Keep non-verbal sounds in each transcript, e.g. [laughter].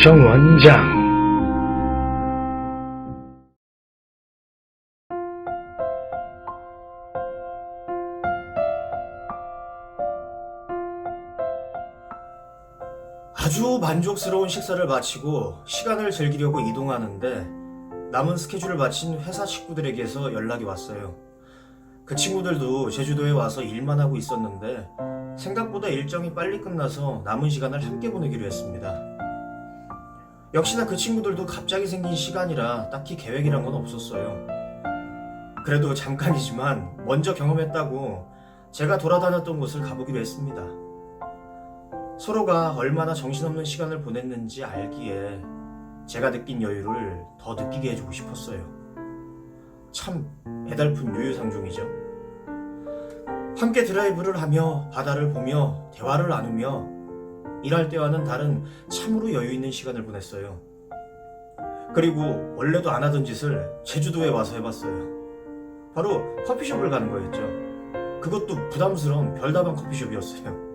정 원장 아주 만족스러운 식사를 마치고 시간을 즐기려고 이동하는데 남은 스케줄을 마친 회사 식구들에게서 연락이 왔어요. 그 친구들도 제주도에 와서 일만 하고 있었는데 생각보다 일정이 빨리 끝나서 남은 시간을 함께 보내기로 했습니다. 역시나 그 친구들도 갑자기 생긴 시간이라 딱히 계획이란 건 없었어요. 그래도 잠깐이지만 먼저 경험했다고 제가 돌아다녔던 곳을 가보기로 했습니다. 서로가 얼마나 정신없는 시간을 보냈는지 알기에 제가 느낀 여유를 더 느끼게 해주고 싶었어요. 참 애달픈 유유상종이죠. 함께 드라이브를 하며 바다를 보며 대화를 나누며 일할 때와는 다른 참으로 여유 있는 시간을 보냈어요. 그리고 원래도 안 하던 짓을 제주도에 와서 해봤어요. 바로 커피숍을 가는 거였죠. 그것도 부담스러운 별다방 커피숍이었어요.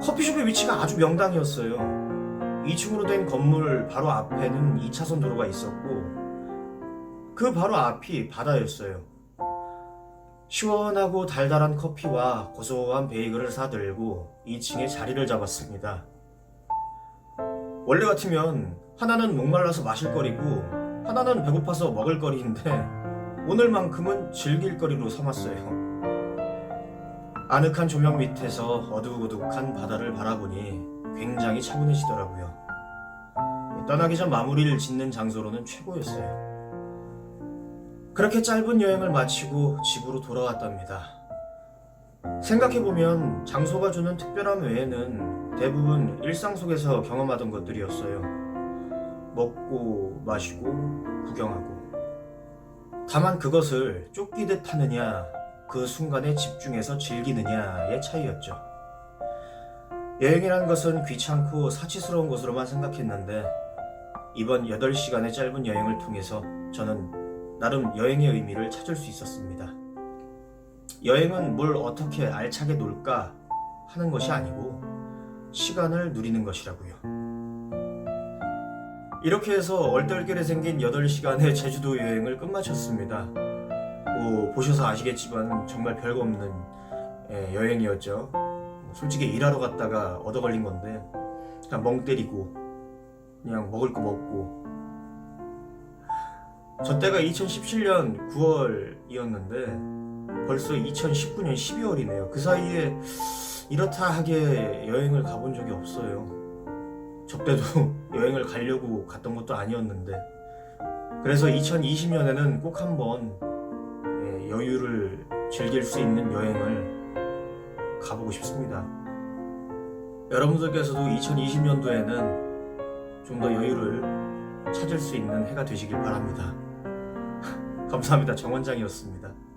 커피숍의 위치가 아주 명당이었어요. 2층으로 된 건물 바로 앞에는 2차선 도로가 있었고, 그 바로 앞이 바다였어요. 시원하고 달달한 커피와 고소한 베이글을 사들고 2층에 자리를 잡았습니다. 원래 같으면 하나는 목말라서 마실 거리고, 하나는 배고파서 먹을 거리인데, 오늘만큼은 즐길 거리로 삼았어요. 아늑한 조명 밑에서 어둑어둑한 바다를 바라보니 굉장히 차분해지더라고요. 떠나기 전 마무리를 짓는 장소로는 최고였어요. 그렇게 짧은 여행을 마치고 집으로 돌아왔답니다. 생각해보면 장소가 주는 특별함 외에는 대부분 일상 속에서 경험하던 것들이었어요. 먹고, 마시고, 구경하고. 다만 그것을 쫓기듯 하느냐, 그 순간에 집중해서 즐기느냐의 차이였죠. 여행이라는 것은 귀찮고 사치스러운 것으로만 생각했는데 이번 8시간의 짧은 여행을 통해서 저는 나름 여행의 의미를 찾을 수 있었습니다. 여행은 뭘 어떻게 알차게 놀까 하는 것이 아니고 시간을 누리는 것이라고요. 이렇게 해서 얼떨결에 생긴 8시간의 제주도 여행을 끝마쳤습니다. 뭐 보셔서 아시겠지만 정말 별거 없는 예, 여행이었죠. 솔직히 일하러 갔다가 얻어 걸린 건데 그냥 멍 때리고 그냥 먹을 거 먹고 저 때가 2017년 9월이었는데 벌써 2019년 12월이네요. 그 사이에 이렇다 하게 여행을 가본 적이 없어요. 저 때도 [laughs] 여행을 가려고 갔던 것도 아니었는데 그래서 2020년에는 꼭 한번 예, 여유를 즐길 수 있는 여행을 가보고 싶습니다. 여러분들께서도 2020년도에는 좀 더 여유를 찾을 수 있는 해가 되시길 바랍니다. 감사합니다. 정 원장이었습니다.